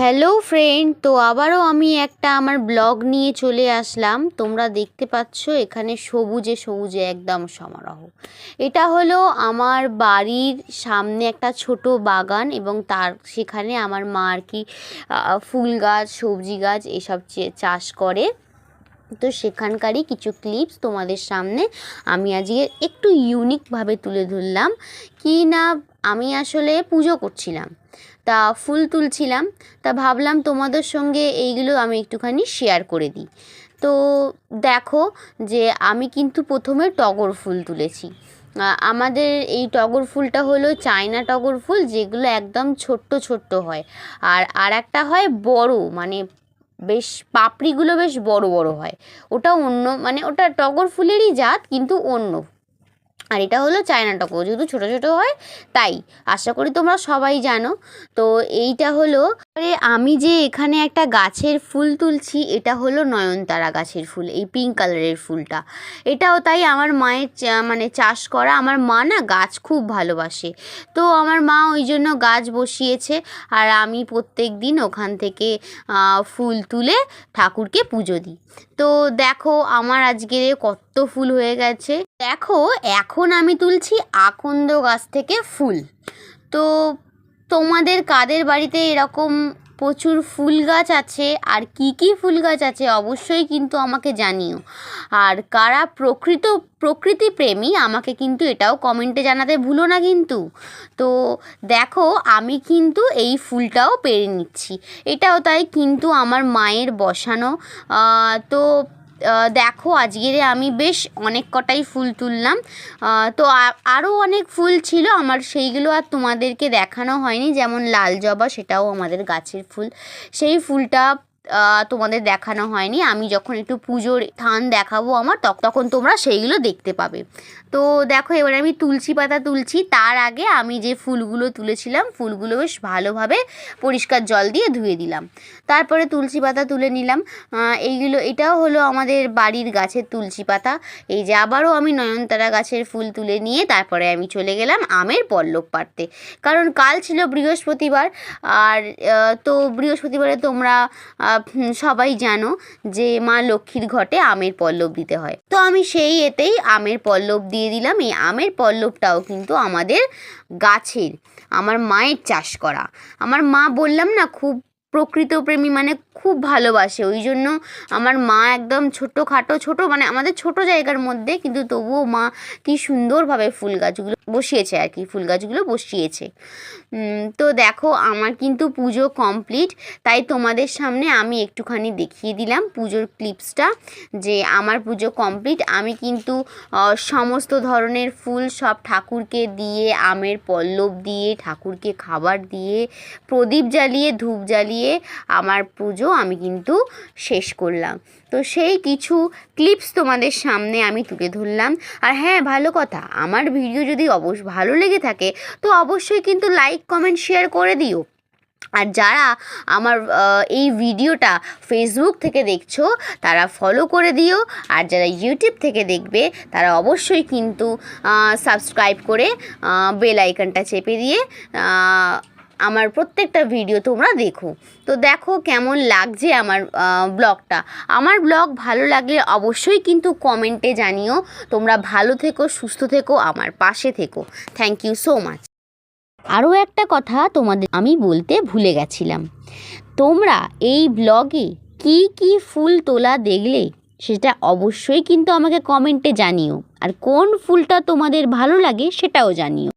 Hello friend তো আবারও আমি একটা আমার ব্লগ নিয়ে চলে আসলাম। তোমরা দেখতে পাচ্ছ এখানে সবুজে সবুজে একদম সমারোহ। এটা হলো আমার বাড়ির সামনে একটা ছোট বাগান এবং তার সেখানে আমার মা আর কি ফুল গাছ, সবজি গাছ এসব চাষ করে। তো সেখানকারই কিছু ক্লিপস তোমাদের সামনে আমি আজকে একটু ইউনিকভাবে তুলে ধরলাম। কি না আমি আসলে পুজো করছিলাম। তা ফুল তুলছিলাম, তা ভাবলাম তোমাদের সঙ্গে এইগুলো আমি একটুখানি শেয়ার করে দিই। তো দেখো যে আমি কিন্তু প্রথমে টগর ফুল তুলেছি। আমাদের এই টগর ফুলটা হলো চায়না টগর ফুল, যেগুলো একদম ছোট্ট ছোট্ট হয়। আর আর একটা হয় বড় মানে বেশ পাপড়িগুলো বেশ বড় বড় হয়। ওটা অন্য মানে ওটা টগর ফুলেরই জাত, কিন্তু অন্য আর এটা হলো চায়না টগর যেহেতু ছোটো ছোটো হয় তাই। আশা করি তোমরা সবাই জানো। তো এইটা হলো আমি যে এখানে একটা গাছের ফুল তুলছি, এটা হলো নয়নতারা গাছের ফুল, এই পিঙ্ক কালারের ফুলটা। এটাও তাই আমার মায়ের মানে চাষ করা, আমার মা না গাছ খুব ভালোবাসে। তো আমার মা ওই জন্য গাছ বসিয়েছে, আর আমি প্রত্যেক দিন ওখান থেকে ফুল তুলে ঠাকুরকে পুজো দিই। তো দেখো, আমার আজকে কত ফুল হয়ে গেছে। দেখো, এখন আমি তুলছি আকন্দ গাছ থেকে ফুল। তো তোমাদের কাদের বাড়িতে এরকম প্রচুর ফুল গাছ আছে? আর কি কি ফুল গাছ আছে অবশ্যই কিন্তু আমাকে জানিও। আর কারা প্রকৃত প্রকৃতি প্রেমী আমাকে কিন্তু এটাও কমেন্টে জানাতে ভুলো না কিন্তু। তো দেখো, আমি কিন্তু এই ফুলটাও পেরে নিচ্ছি। এটাও তাই কিন্তু আমার মায়ের বসানো। তো দেখো আজকের আমি বেশ অনেক কটাই ফুল তুললাম। তো আরও অনেক ফুল ছিল, আমার সেইগুলো আর তোমাদেরকে দেখানো হয়নি। যেমন লাল জবা, সেটাও আমাদের গাছের ফুল। সেই ফুলটা তোমাদের দেখানো হয়নি। আমি যখন একটু পুজোর থান দেখাবো আমার তখ- তখন তোমরা সেইগুলো দেখতে পাবে। তো দেখো, এবারে আমি তুলসী পাতা তুলছি। তার আগে আমি যে ফুলগুলো তুলেছিলাম, ফুলগুলো বেশ ভালোভাবে পরিষ্কার জল দিয়ে ধুয়ে দিলাম। তারপরে তুলসী পাতা তুলে নিলাম। এইগুলো, এটাও হলো আমাদের বাড়ির গাছের তুলসী পাতা। এই যে আবারও আমি নয়নতারা গাছের ফুল তুলে নিয়ে তারপরে আমি চলে গেলাম আমের পল্লব পাড়তে। কারণ কাল ছিল বৃহস্পতিবার, আর তো বৃহস্পতিবারে তোমরা সবাই জানো যে মা লক্ষ্মীর ঘটে আমের পল্লব দিতে হয়। তো আমি সেই এতেই আমের পল্লব দিয়ে দিলাম। এই আমের পল্লবটাও কিন্তু আমাদের গাছের, আমার মায়ের চাষ করা। আমার মা বললাম না, খুব প্রকৃত প্রেমী মানে খুব ভালোবাসে। ওই জন্য আমার মা একদম ছোটো খাটো ছোটো মানে আমাদের ছোট জায়গার মধ্যে, কিন্তু তবুও মা কি সুন্দরভাবে ফুল গাছগুলো বসিয়েছে আর কি, ফুল গাছগুলো বসিয়েছে। তো দেখো আমার কিন্তু পুজো কমপ্লিট, তাই তোমাদের সামনে আমি একটুখানি দেখিয়ে দিলাম পুজোর ক্লিপসটা, যে আমার পুজো কমপ্লিট। আমি কিন্তু সমস্ত ধরনের ফুল সব ঠাকুরকে দিয়ে, আমের পল্লব দিয়ে, ঠাকুরকে খাবার দিয়ে, প্রদীপ জ্বালিয়ে, ধূপ জ্বালিয়ে আমার পুজো আমি কিন্তু শেষ করলাম। তো সেই কিছু ক্লিপস তোমাদের সামনে আমি তুলে ধরলাম। আর হ্যাঁ ভালো কথা, আমার ভিডিও যদি অবশ্য ভালো লেগে থাকে, তো অবশ্যই কিন্তু লাইক কমেন্ট শেয়ার করে দিও। আর যারা আমার এই ভিডিওটা ফেসবুক থেকে দেখছ, তারা ফলো করে দিও। আর যারা ইউটিউব থেকে দেখবে, তারা অবশ্যই কিন্তু সাবস্ক্রাইব করে বেল আইকনটা চেপে দিয়ে আমার প্রত্যেকটা ভিডিও তোমরা দেখো। তো দেখো কেমন লাগছে আমার ব্লগটা আমার ব্লগ ভালো লাগলে অবশ্যই কিন্তু কমেন্টে জানিও। তোমরা ভালো থেকো, সুস্থ থেকো, আমার পাশে থেকো। থ্যাংক ইউ সো মাচ আরও একটা কথা তোমাদের আমি বলতে ভুলে গেছিলাম। তোমরা এই ব্লগে কি কি ফুল তোলা দেখলে, সেটা অবশ্যই কিন্তু আমাকে কমেন্টে জানিও। আর কোন ফুলটা তোমাদের ভালো লাগে, সেটাও জানিও।